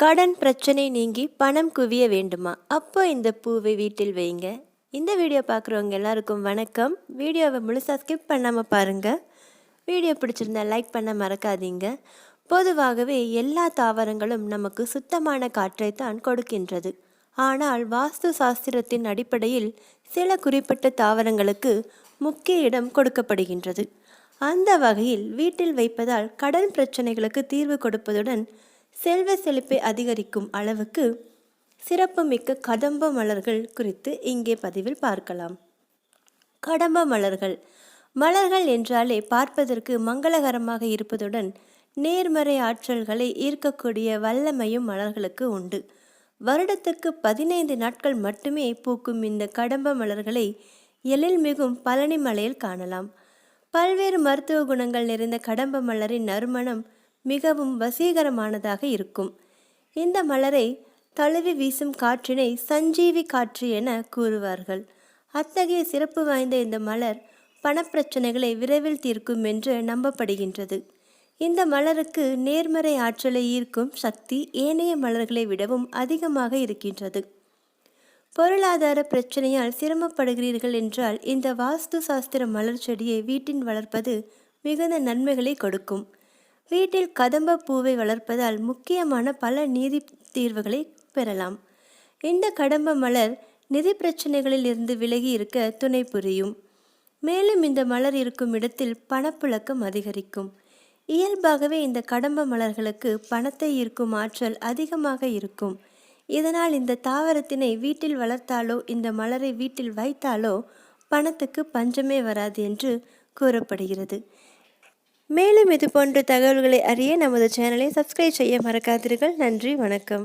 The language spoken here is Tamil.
கடன் பிரச்சனை நீங்கி பணம் குவிய வேண்டுமா? அப்போ இந்த பூவை வீட்டில் வைங்க. இந்த வீடியோ பார்க்குறவங்க எல்லாருக்கும் வணக்கம். வீடியோவை முழுசாக ஸ்கிப் பண்ணாமல் பாருங்கள் வீடியோ பிடிச்சிருந்தா லைக் பண்ண மறக்காதீங்க. பொதுவாகவே எல்லா தாவரங்களும் நமக்கு சுத்தமான காற்றை தான் கொடுக்கின்றது. ஆனால் வாஸ்து சாஸ்திரத்தின் அடிப்படையில் சில குறிப்பிட்ட தாவரங்களுக்கு முக்கிய இடம் கொடுக்கப்படுகின்றது. அந்த வகையில் வீட்டில் வைப்பதால் கடன் பிரச்சனைகளுக்கு தீர்வு கொடுப்பதுடன் செல்வ செழிப்பை அதிகரிக்கும் அளவுக்கு சிறப்புமிக்க கடம்ப மலர்கள் குறித்து இங்கே பதிவில் பார்க்கலாம். கடம்ப மலர்கள். மலர்கள் என்றாலே பார்ப்பதற்கு மங்களகரமாக இருப்பதுடன் நேர்மறை ஆற்றல்களை ஈர்க்கக்கூடிய வல்லமையும் மலர்களுக்கு உண்டு. வருடத்துக்கு பதினைந்து நாட்கள் மட்டுமே பூக்கும் இந்த கடம்ப மலர்களை எழில் மிகும் பழனி மலையில் காணலாம். பல்வேறு மருத்துவ குணங்கள் நிறைந்த கடம்ப மலரின் நறுமணம் மிகவும் வசீகரமானதாக இருக்கும். இந்த மலரை தழுவி வீசும் காற்றினை சஞ்சீவி காற்று என கூறுவார்கள். அத்தகைய சிறப்பு வாய்ந்த இந்த மலர் பணப்பிரச்சனைகளை விரைவில் தீர்க்கும் என்று நம்பப்படுகின்றது. இந்த மலருக்கு நேர்மறை ஆற்றலை ஈர்க்கும் சக்தி ஏனைய மலர்களை விடவும் அதிகமாக இருக்கின்றது. பொருளாதார பிரச்சனையால் சிரமப்படுகிறீர்கள் என்றால் இந்த வாஸ்து சாஸ்திர மலர் செடியை வீட்டின் வளர்ப்பது மிகுந்த நன்மைகளை கொடுக்கும். வீட்டில் கதம்ப பூவை வளர்ப்பதால் முக்கியமான பல நீதி தீர்வுகளை பெறலாம். இந்த கடம்ப மலர் நிதி பிரச்சனைகளில் இருந்து விலகி இருக்க துணை புரியும். மேலும் இந்த மலர் இருக்கும் இடத்தில் பணப்புழக்கம் அதிகரிக்கும். இயல்பாகவே இந்த கடம்ப மலர்களுக்கு பணத்தை ஈர்க்கும் ஆற்றல் அதிகமாக இருக்கும். இதனால் இந்த தாவரத்தினை வீட்டில் வளர்த்தாலோ இந்த மலரை வீட்டில் வைத்தாலோ பணத்துக்கு பஞ்சமே வராது என்று கூறப்படுகிறது. மேலும் இது போன்ற தகவல்களை அறிய நமது சேனலை சப்ஸ்கிரைப் செய்ய மறக்காதீர்கள் நன்றி வணக்கம்.